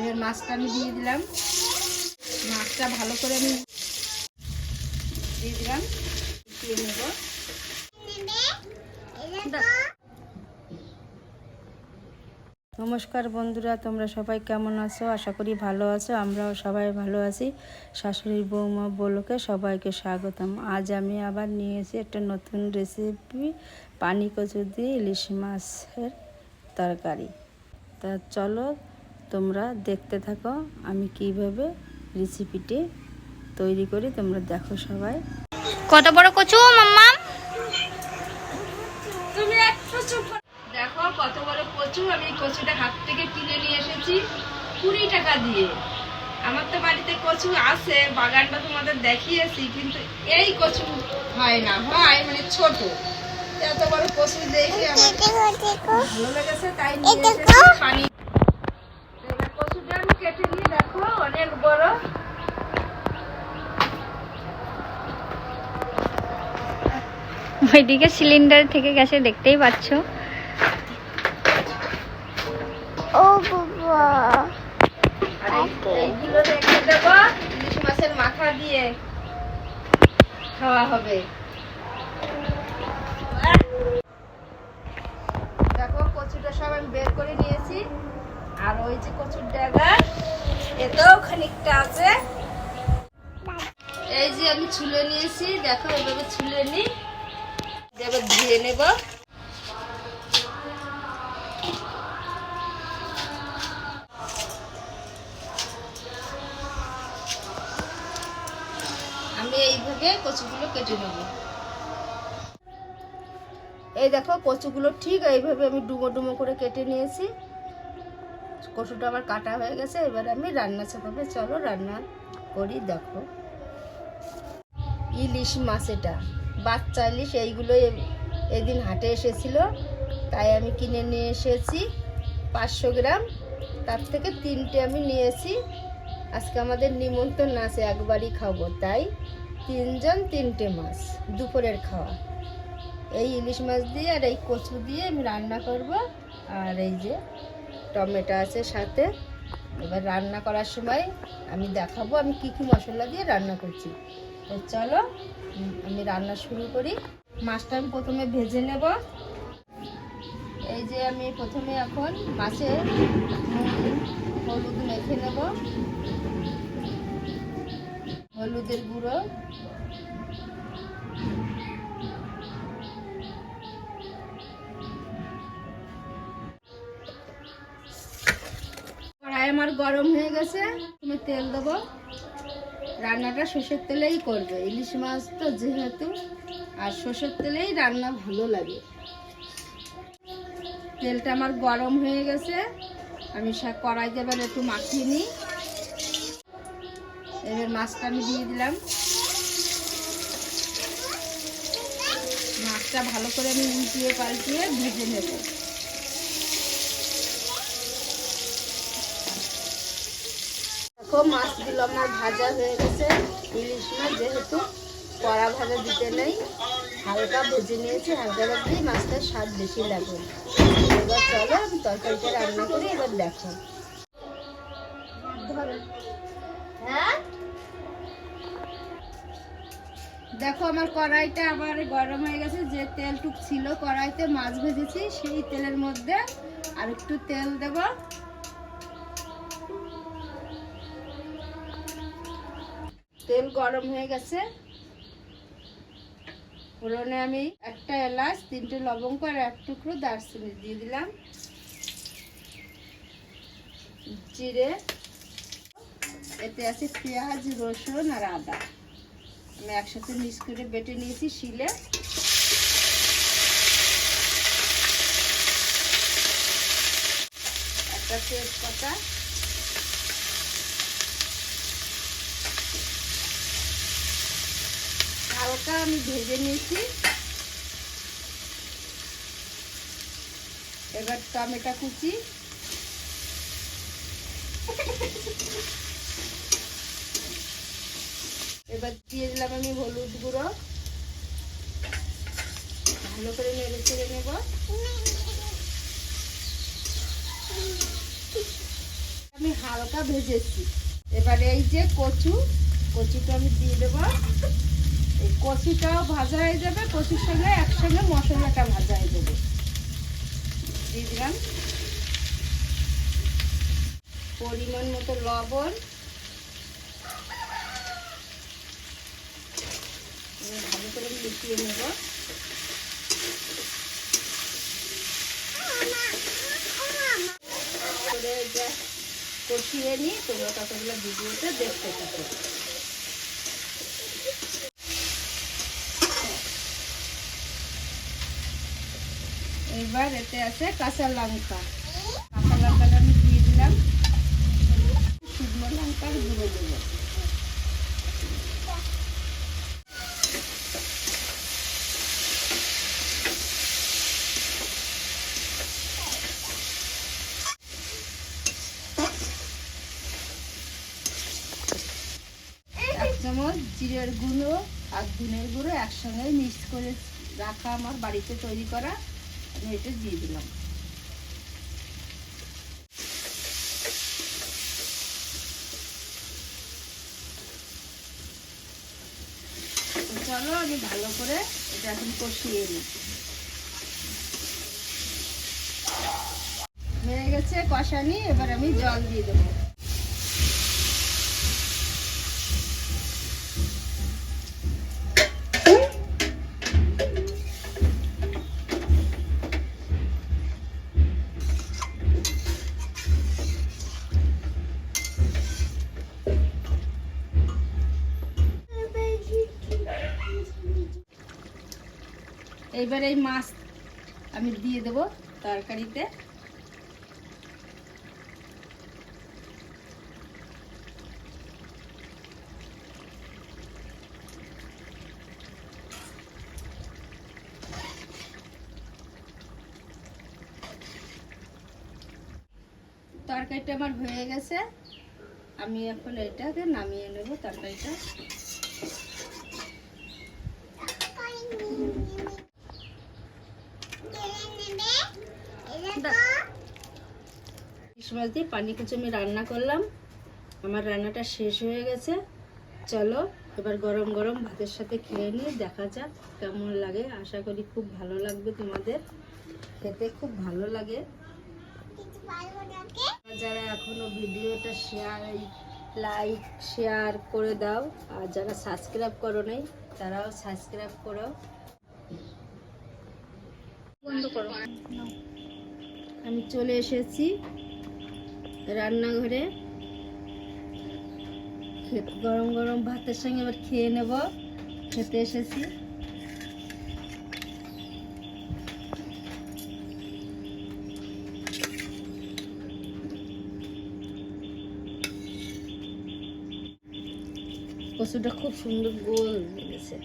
এবার মাছটা আমি দিয়ে দিলাম। মাছটা ভালো করে আমি দিয়ে দিলাম। দিয়ে নেব। নমস্কার বন্ধুরা, তোমরা সবাই কেমন আছো? আশা করি ভালো আছো, আমরাও সবাই ভালো আছি। শাশুড়ির বৌমা বলোকে সবাইকে স্বাগতম। আজ আমি আবার নিয়ে এসেছি একটা নতুন রেসিপি পানি কচু দিয়ে ইলিশ মাছের তরকারি। তা চলো তোমরা দেখতে থাকো আমি কীভাবে রেসিপিটি তৈরি করি তোমরা দেখো সবাই। কত বড় কচু মাম্মা? তুমি একটু চুপ দেখো কত বড় কচু আমি কচুটা হাত থেকে কিনে নিয়ে এসেছি কুড়ি টাকা দিয়ে। আমার তো বাড়িতে কচু আছে বাগানটা তোমাদের দেখিয়েছি কিন্তু এই কচু হয় না হয় মানে ছোট। এত বড় কচু দেখে আমার ভালো লেগেছে তাই নিয়ে এসেছি। পানি এবার কচুটা আমি কেটে নিয়ে দেখো অনেক বড় ওইদিকে সিলিন্ডার থেকে গেছে দেখতেই পাচ্ছ। ও বাবা। এই- এইগুলো রেখে দেবো ইলিশ মাছের মাথা দিয়ে খাওয়া হবে দেখো কচুটা সব আমি বের করে নিয়েছি। আর ওই যে কচুর ডাগা এতেও খানিকটা আছে। এই যে আমি ছুলে নিয়েছি দেখো এভাবে ছুলে নি এবার ধুয়ে নেব। আমি এইভাবে কচুগুলো কেটে নেব। এই দেখো, কচুগুলো ঠিক এইভাবে আমি ডুমো ডুমো করে কেটে নিয়েছি। কচুটা আমার কাটা হয়ে গেছে, এবার আমি রান্না চাপাবে চলো রান্না করি, দেখো। ইলিশ মাছ এটা। বাচ্চা ইলিশ এইগুলো এদিন হাটে এসেছিল। তাই আমি কিনে নিয়ে এসেছি পাঁচশো গ্রাম। তার থেকে তিনটে আমি নিয়েছি। আজকে আমাদের নিমন্ত্রণ আছে, একবারই খাব। তাই তিনজন তিনটে মাছ, দুপুরের খাওয়া। এই ইলিশ মাছ দিয়ে আর এই কচু দিয়ে আমি রান্না করব। আর এই যে টমেটো আছে সাথে। এবার রান্না করার সময় আমি দেখাবো আমি কি কি মশলা দিয়ে রান্না করছি। তো চলো আমি রান্না শুরু করি। মাছটা আমি প্রথমে ভেজে নেব। এই যে আমি প্রথমে এখন মাছের হলুদ মেখে নেব। হলুদের গুঁড়ো। আমার গরম হয়ে গেছে তুমি তেল দেবো। রান্নাটা সর্ষের তেলেই করবে। ইলিশ মাছ তো যেহেতু, আর সর্ষের তেলেই রান্না ভালো লাগে। তেলটা আমার গরম হয়ে গেছে, আমি সা কড়াই দেবার একটু মাখিয়ে নিই। এবার মাছটা আমি দিয়ে দিলাম। মাছটা ভালো করে আমি উল্টিয়ে পাল্টিয়ে ভেজে নেব। মাছগুলো আমার ভাজা হয়ে গেছে। ইলিশ মাছ যেহেতু কড়া ভাজা দিতে নেই, হালকা ভেজে নিয়েছি, হালকা ভাজলে মাছটার স্বাদ বেশি লাগে এবার চলো আমি তরকারিটা রান্না করি, এবার দেখো। হ্যাঁ? দেখো আমার কড়াইটা আবার গরম হয়ে গেছে, যে তেলটুক ছিল কড়াইতে মাছ ভেজেছি, সেই তেলের মধ্যে আর একটু তেল দেবো। তেল গরম হয়ে গেছে। ফোড়নে আমি একটা এলাচ, তিনটে লবঙ্গ আর এক টুকরো দারচিনি দিয়ে দিলাম। জিরে, এতে আছে পেঁয়াজ, রসুন আর আদা। আমি একসাথে মিক্স করে বেটে নিয়েছি শিলে। একটা তেজপাতা হালকা আমি ভেজে নিয়েছি। এবার টমেটো কুচি। এবার দিয়ে দিলাম আমি হলুদ গুঁড়ো। ভালো করে নেড়ে চেড়ে নেব। আমি হালকা ভেজেছি। এবারে এই যে কচু, কচুটা আমি দিয়ে দেবো। এই কচুটাও ভাজা হয়ে যাবে কচুর সঙ্গে একসঙ্গে মশলাটা ভাজা হয়ে যাবে। দিয়ে দিলাম। পরিমাণ মতো লবণ। ভালো করে মিশিয়ে নেব। কষিয়ে নিই, তোমরা কতগুলো ভিডিওতে দেখতে থাকো। এবার এতে আছে কাঁচা লঙ্কা। কাঁচা লঙ্কাটা আমি দিয়ে দিলাম। শুকনো গুঁড়ো দেবো। জিরের গুঁড়ো আর ধনের গুঁড়ো একসঙ্গে মিক্স করে রাখা আমার বাড়িতে তৈরি করা। এটা দিয়ে দিলাম। চলো আমি ভালো করে এটা এখন কষিয়ে নিই। হয়ে গেছে কষানি, এবার আমি জল দিয়ে দেবো। এইবার এই মাছ আমি দিয়ে দেব তরকারিতে। তরকারিটা আমার হয়ে গেছে। আমি এখন এটাকে নামিয়ে নেব তরকারিটা। মাছ দিয়ে পানি কুচি আমি রান্না করলাম। আমার রান্নাটা শেষ হয়ে গেছে। চলো, এবার গরম গরম ভাতের সাথে খেয়ে নিয়ে দেখা যাক কেমন লাগে। আশা করি খুব ভালো লাগবে তোমাদের। খেতে খুব ভালো লাগে। যারা এখনও ভিডিওটা শেয়ার লাইক শেয়ার করে দাও। আর যারা সাবস্ক্রাইব করো নাই, তারাও সাবস্ক্রাইব করো। বন্ধ করো। আমি চলে এসেছি। রান্নাঘরে। গরম গরম ভাতের সঙ্গে এবার খেয়ে নেব। খেতে এসেছি। কচুটা খুব সুন্দর গোল হয়ে গেছে